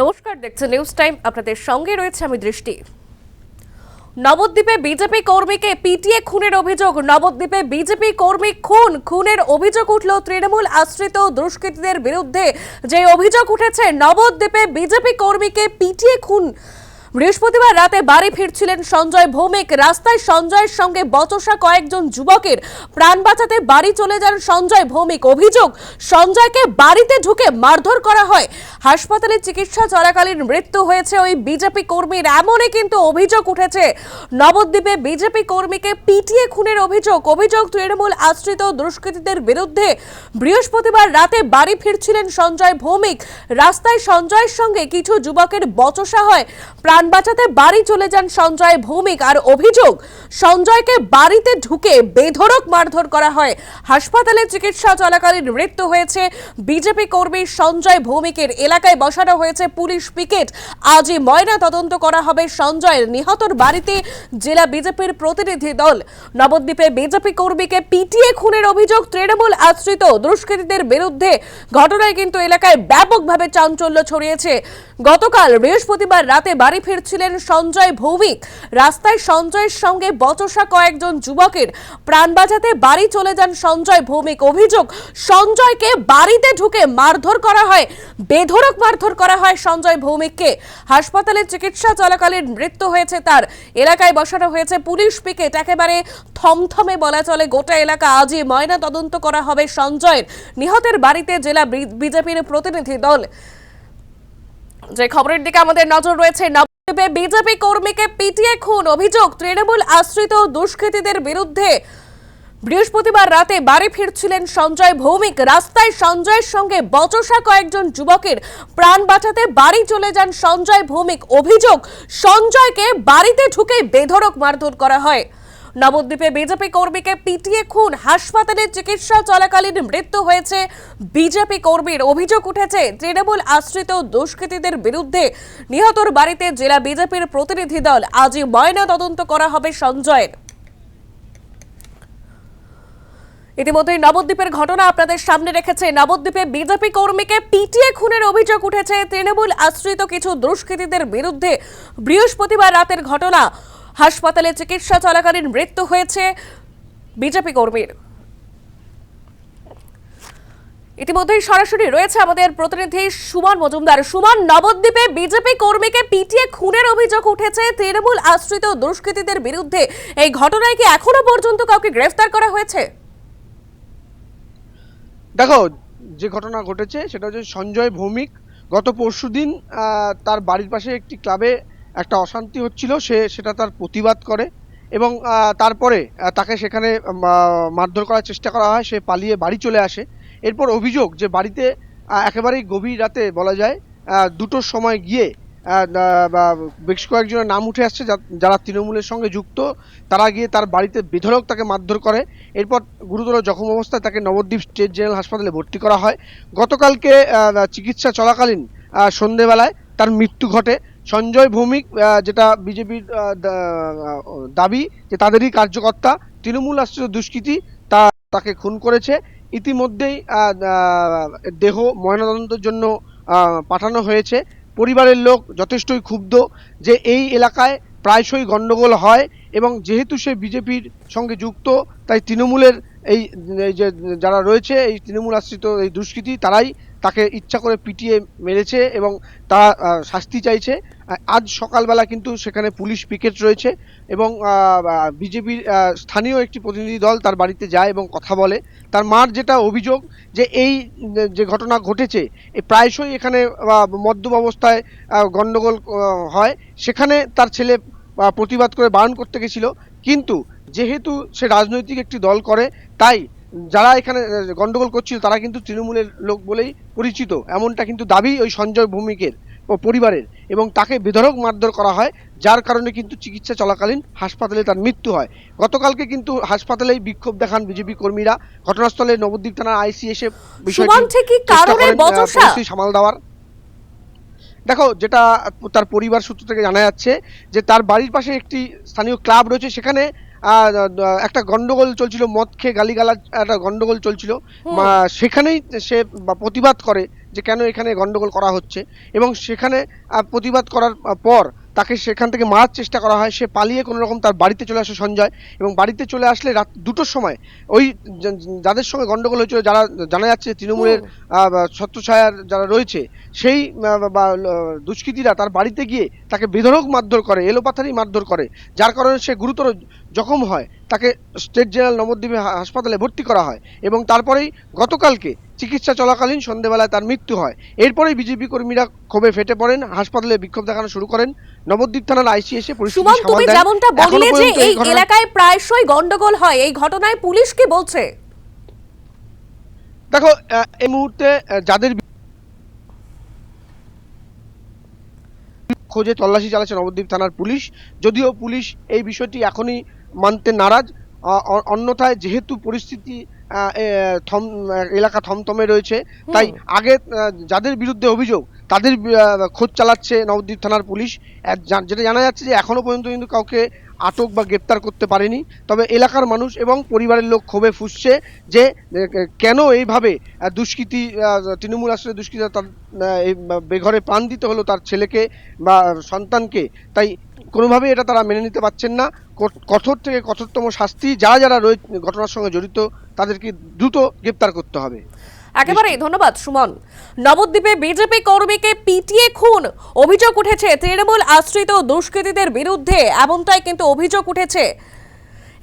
নমস্কার, দেখছেন news time আপনাদের সঙ্গে রয়েছে আমি দৃষ্টি। নবদ্বীপে বিজেপি কর্মীকে পিটিয়ে খুনের অভিযোগ। নবদ্বীপে বিজেপি কর্মী খুন। খুনের অভিযোগ উঠল তৃণমূল আশ্রিত দুষ্কৃতীদের বিরুদ্ধে। যে অভিযোগ উঠেছে, নবদ্বীপে বিজেপি কর্মীকে পিটিয়ে খুন বৃহস্পতিবার রাতে বাড়ি ফিরছিলেন সঞ্জয় ভৌমিক। রাস্তায় সঞ্জয়ের সঙ্গে বচসা কয়েকজন যুবকের প্রাণ বাঁচাতে বাড়ি চলে যান সঞ্জয় ভৌমিক। অভিযোগ, সঞ্জয়কে বাড়িতে ঢুকে মারধর করা হয়। হাসপাতালে চিকিৎসা চলাকালীন মৃত্যু হয়েছে ওই বিজেপি কর্মীর। এমনই কিন্তু অভিযোগ উঠেছে। নবদ্বীপে বিজেপি কর্মীকে পিটিয়ে খুনের অভিযোগ। অভিযোগ, তৃণমূল আশ্রিত দুষ্কৃতীদের বিরুদ্ধে বৃহস্পতিবার রাতে বাড়ি ফিরছিলেন সঞ্জয় ভৌমিক। রাস্তায় সঞ্জয়ের সঙ্গে কিছু যুবকের বচসা হয়। প্রাণ বাঁচাতে বাড়ি চলে যান সঞ্জয় ভৌমিক আর অভিযোগ, সঞ্জয়কে বাড়িতে ঢুকে বেধড়ক মারধর করা হয়। হাসপাতালে চিকিৎসা চলাকালীন মৃত্যু হয়েছে। বিজেপি কর্মী সঞ্জয় ভৌমিকের এলাকায় বসানো হয়েছে পুলিশ পিকেট। আজই ময়না তদন্ত করা হবে সঞ্জয়ের নিহতর বাড়িতে জেলা বিজেপির প্রতিনিধি দল। নবদ্বীপে বিজেপি কর্মীকে পিটিয়ে খুনের অভিযোগ তৃণমূল আশ্রিত দুষ্কৃতীদের বিরুদ্ধে। ঘটনায় কিন্তু এলাকায় ব্যাপকভাবে চাঞ্চল্য ছড়িয়েছে। গতকাল বৃহস্পতিবার রাতে বাড়ি ফিরছিলেন সঞ্জয় ভৌমিক। রাস্তায় সঞ্জয়ের সঙ্গে বচসা কয়েকজন যুবকের প্রাণ বাঁচাতে বাড়ি চলে যান সঞ্জয় ভৌমিক। অভিযোগ, সঞ্জয়কে বাড়িতে ঢুকে মারধর করা হয়, বেধড়ক মারধর করা হয় সঞ্জয় ভৌমিককে। হাসপাতালে চিকিৎসা চলাকালীন মৃত্যু হয়েছে তার। এলাকায় বসানো হয়েছে পুলিশ পিকেট। একেবারে থমথমে বলা চলে, গোটা এলাকা আজই ময়না তদন্ত করা হবে সঞ্জয়ের। নিহতের বাড়িতে জেলা বিজেপির প্রতিনিধি দল। যে খবরের দিকে আমাদের নজর রয়েছে বিজেপি কর্মীকে পিটিয়ে খুন অভিযোগ তৃণমূল আশ্রিত দুষ্কৃতীদের বিরুদ্ধে। বৃহস্পতিবার রাতে বাড়ি ফিরছিলেন সঞ্জয় ভৌমিক। রাস্তায় সঞ্জয়ের সঙ্গে বচসা কয়েকজন যুবকের প্রাণ বাঁচাতে বাড়ি চলে যান সঞ্জয় ভৌমিক। অভিযোগ, সঞ্জয়কে বাড়িতে ঢুকে বেধরক মারধর করা হয়। নবদ্বীপে বিজেপি কর্মীকে পিটিয়ে খুন। হাসপাতালে চিকিৎসা চলাকালীন মৃত্যু হয়েছে। বিজেপি কর্মীর অভিযোগ উঠেছে, তৃণমূল আশ্রিত দুষ্কৃতীদের বিরুদ্ধে নিহতর বাড়িতে জেলা বিজেপির প্রতিনিধি দল আজই ময়না তদন্ত করা হবে সঞ্জয়ের। ইতিমধ্যে নবদ্বীপের ঘটনা আপনাদের সামনে রেখেছে। নবদ্বীপে বিজেপি কর্মীকে পিটিয়ে খুনের অভিযোগ উঠেছে। তৃণমূল আশ্রিত কিছু দুষ্কৃতীদের বিরুদ্ধে বৃহস্পতিবার রাতের ঘটনা। হাসপাতালে চিকিৎসা চলাকালীন মৃত্যু হয়েছে বিজেপি কর্মীর। ইতিমধ্যেই সরাসরি রয়েছে আমাদের প্রতিনিধি সুমন মজুমদার। সুমন, নবদ্বীপে বিজেপি কর্মীকে পিটিয়ে খুনের অভিযোগ উঠেছে। তৃণমূল আশ্রিত দুষ্কৃতীদের বিরুদ্ধে এই ঘটনায় কি এখনও পর্যন্ত কাউকে গ্রেফতার করা হয়েছে? দেখো, যে ঘটনা ঘটেছে সেটা হচ্ছে সঞ্জয় ভৌমিক। গত পরশু দিন তার বাড়ির পাশে একটি ক্লাবে একটা অশান্তি হচ্ছিল, সে সেটা তার প্রতিবাদ করে এবং তারপরে তাকে সেখানে মারধর করার চেষ্টা করা হয়, সে পালিয়ে বাড়ি চলে আসে। এরপর অভিযোগ যে বাড়িতে একেবারেই গভীর রাতে বলা যায় দুটোর সময় গিয়ে বেশ কয়েকজনের নাম উঠে আসছে যারা তৃণমূলের সঙ্গে যুক্ত, তারা গিয়ে তার বাড়িতে বেধড়ক তাকে মারধর করে। এরপর গুরুতর জখম অবস্থায় তাকে নবদ্বীপ স্টেট জেনারেল হাসপাতালে ভর্তি করা হয়। গতকালকে চিকিৎসা চলাকালীন সন্ধেবেলায় তার মৃত্যু ঘটে। সঞ্জয় ভৌমিক যেটা বিজেপির দাবি যে তাদেরই কার্যকর্তা। তৃণমূল আশ্রিত দুষ্কৃতী তা, তাকে খুন করেছে। ইতিমধ্যেই দেহ ময়নাতদন্তের জন্য পাঠানো হয়েছে। পরিবারের লোক যথেষ্টই ক্ষুব্ধ যে এই এলাকায় প্রায়শই গণ্ডগোল হয় এবং যেহেতু সে বিজেপির সঙ্গে যুক্ত, তাই তৃণমূলের এই যে যারা রয়েছে, এই তৃণমূল আশ্রিত এই দুষ্কৃতী, তারাই তাকে ইচ্ছা করে পিটিয়ে মেরেছে এবং তা শাস্তি চাইছে। আজ সকালবেলা কিন্তু সেখানে পুলিশ পিকেট রয়েছে এবং বিজেপির স্থানীয় একটি প্রতিনিধি দল তার বাড়িতে যায় এবং কথা বলে। তার মার যেটা অভিযোগ যে এই, যে- ঘটনা ঘটেছে প্রায়শই এখানে মদ্যপ অবস্থায় গণ্ডগোল হয়। সেখানে তার ছেলে প্রতিবাদ করে বারণ করতে গেছিল। কিন্তু যেহেতু সে রাজনৈতিক একটি দল করে, তাই যারা এখানে গন্ডগোল করছিল তারা কিন্তু তৃণমূলের লোক বলেই পরিচিত। এমনটা কিন্তু দাবি ওই সঞ্জয় ভৌমিকের ও পরিবারের। এবং তাকে বেধড়ক মারধর করা হয় যার কারণে কিন্তু চিকিৎসা চলাকালীন হাসপাতালে তার মৃত্যু হয়। গতকালকে কিন্তু হাসপাতালেই বিক্ষোভ দেখান বিজেপি কর্মীরা। ঘটনাস্থলে নবদ্বীপ থানার আইসি এসে সুমন ঠিক কি চেষ্টা কারণে করেন, আহ, বচসা? পরিস্থিতি সামাল দেওয়ার। দেখো যেটা তার পরিবার সূত্র থেকে জানা যাচ্ছে যে তার বাড়ির পাশে একটি স্থানীয় ক্লাব রয়েছে সেখানে একটা গন্ডগোল চলছিল মদ খেয়ে গালিগালাজ একটা গন্ডগোল চলছিল। সেখানেই সে প্রতিবাদ করে যে কেন এখানে গন্ডগোল করা হচ্ছে এবং সেখানে প্রতিবাদ করার পর তাকে সেখান থেকে মারার চেষ্টা করা হয়। সে পালিয়ে কোনো রকম তার বাড়িতে চলে আসে সঞ্জয় এবং বাড়িতে চলে আসলে রাত দুটোর সময় ওই যাদের সঙ্গে গন্ডগোল হয়েছিল যারা জানা যাচ্ছে তৃণমূলের ছত্রছায়ার যারা রয়েছে সেই দুষ্কৃতীরা তার বাড়িতে গিয়ে তাকে বেধরক মারধর করে এলোপাথারি মারধর করে যার কারণে সে গুরুতর জখম হয় তাকে স্টেট জেনারেল নবদ্বীপে হাসপাতালে ভর্তি করা হয় এবং তারপরেই গতকালকে চিকিৎসা চলাকালীন সন্ধেবেলায় তার মৃত্যু হয়। এরপরেই বিজেপি কর্মীরা ক্ষোভে ফেটে পড়েন হাসপাতালে বিক্ষোভ দেখানো শুরু করেন। নবদ্বীপ থানার আইসি এসে পরিস্থিতি তুমি যেমনটা বললে যে এই এলাকায় প্রায়শই গন্ডগোল হয় এই ঘটনায় পুলিশ কি বলছে? দেখো এই মুহূর্তে যাদের খোঁজে তল্লাশি চালাচ্ছে নবদ্বীপ থানার পুলিশ যদিও পুলিশ এই বিষয়টি এখনই মানতে নারাজ। অন্যথায় যেহেতু পরিস্থিতি আহ, থম এলাকা থমথমে রয়েছে তাই আগে যাদের বিরুদ্ধে অভিযোগ তাদের খোঁজ চালাচ্ছে নবদ্বীপ থানার পুলিশ। যেটা জানা যাচ্ছে যে এখনও পর্যন্ত কিন্তু কাউকে আটক বা গ্রেপ্তার করতে পারেনি। তবে এলাকার মানুষ এবং পরিবারের লোক ক্ষোভে ফুসছে যে কেন এইভাবে দুষ্কৃতী তৃণমূল আসলে দুষ্কৃতী, তার বেঘরে প্রাণ দিতে হলো তার ছেলেকে বা সন্তানকে। তাই কোনোভাবেই এটা তারা মেনে নিতে পারছেন না। কঠোর থেকে কঠোরতম শাস্তি, যারা যারা রয়ে, ঘটনার সঙ্গে জড়িত, তাদেরকে দ্রুত গ্রেপ্তার করতে হবে। একেবারে ধন্যবাদ সুমন। নবদ্বীপে বিজেপি কর্মীকে পিটিয়ে খুন। অভিযোগ উঠেছে তৃণমূল আশ্রিত দুষ্কৃতীদের বিরুদ্ধে এমনটাই কিন্তু অভিযোগ উঠেছে।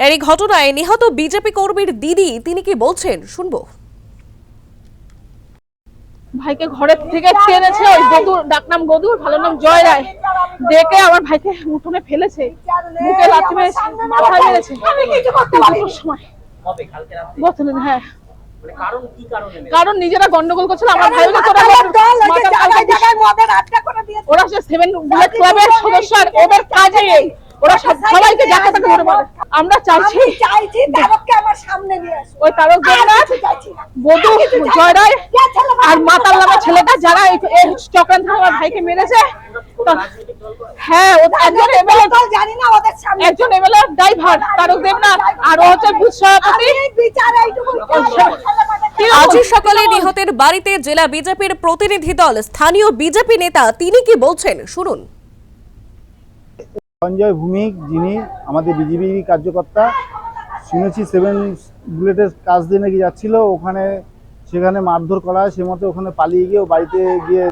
এর এই ঘটনায় নিহত বিজেপি কর্মীর দিদি তিনি কি বলছেন? শুনব। ভাইকে ঘরের থেকে টেনেছে ওই গদুর ডাকনাম গদুর ভালো নাম জয় রায়। ডেকে আমার ভাইকে উঠোনে ফেলেছে। বুকে লাথি মেরেছে মাথায় মেরেছে। দুটোর সময়। হ্যাঁ। কারণ কি কারণে নিজেরা গন্ডগোল করছিল আমার ভাই তোরা ওরা সেভেন বুলেট ক্লাবের সদস্য আর ওদের কাজে ওরা সবাইকে দেখা তাকে ধরে আমরা চাইছি চাইছি তারককে আমার সামনে নিয়ে আসো ওই তারক না। বধু চাইছি না। জয়রায় আর মাতাল নামা ছেলেটা যারা এই- চক্রান্ত আমার ভাইকে মেরেছে হ্যাঁ ও একজন এমএলএ দল জানি না ওদের সামনে। একজন এমএলএ ড্রাইভার তারক দেবনাথ আর ও হচ্ছে বুথ সভাপতি। এই বিচার এইটুকু আজই সকালে নিহতের বাড়িতে জেলা বিজেপির প্রতিনিধি দল স্থানীয় বিজেপি নেতা তিনি কি বলছেন? শুনুন। সঞ্জয় ভূমিক যিনি আমাদের বিজেপি কার্যকর্তা শুনেছি সেভেন বুলেটের কাজ দিয়ে নাকি যাচ্ছিল ওখানে সেখানে মারধর করা হয় সে মতো ওখানে পালিয়ে গিয়ে বাড়িতে গিয়ে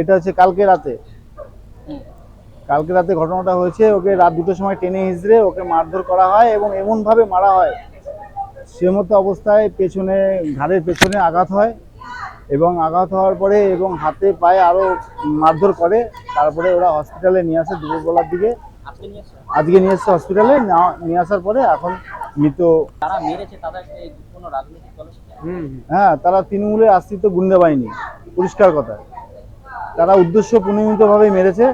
এটা হচ্ছে কালকে রাতে। কালকে রাতে ঘটনাটা হয়েছে ওকে রাত দুটোর সময় টেনে হিজড়ে ওকে মারধর করা হয় এবং এমনভাবে মারা হয়। সে মতো অবস্থায় পেছনে ঘাড়ের পেছনে আঘাত হয়। এবং আঘাত হওয়ার পরে এবং হাতে পায়ে আরও মারধর করে তারপরে ওরা হসপিটালে নিয়ে আসে দুপুরবেলার দিকে। আজকে নিয়ে এসছে। হসপিটালে নিয়ে আসার পরে এখন মৃত হ্যাঁ তারা তৃণমূলের আশ্রিত গুন্ডা বাহিনী পরিষ্কার কথা। তারা উদ্দেশ্য প্রণোদিতভাবে মেরেছে।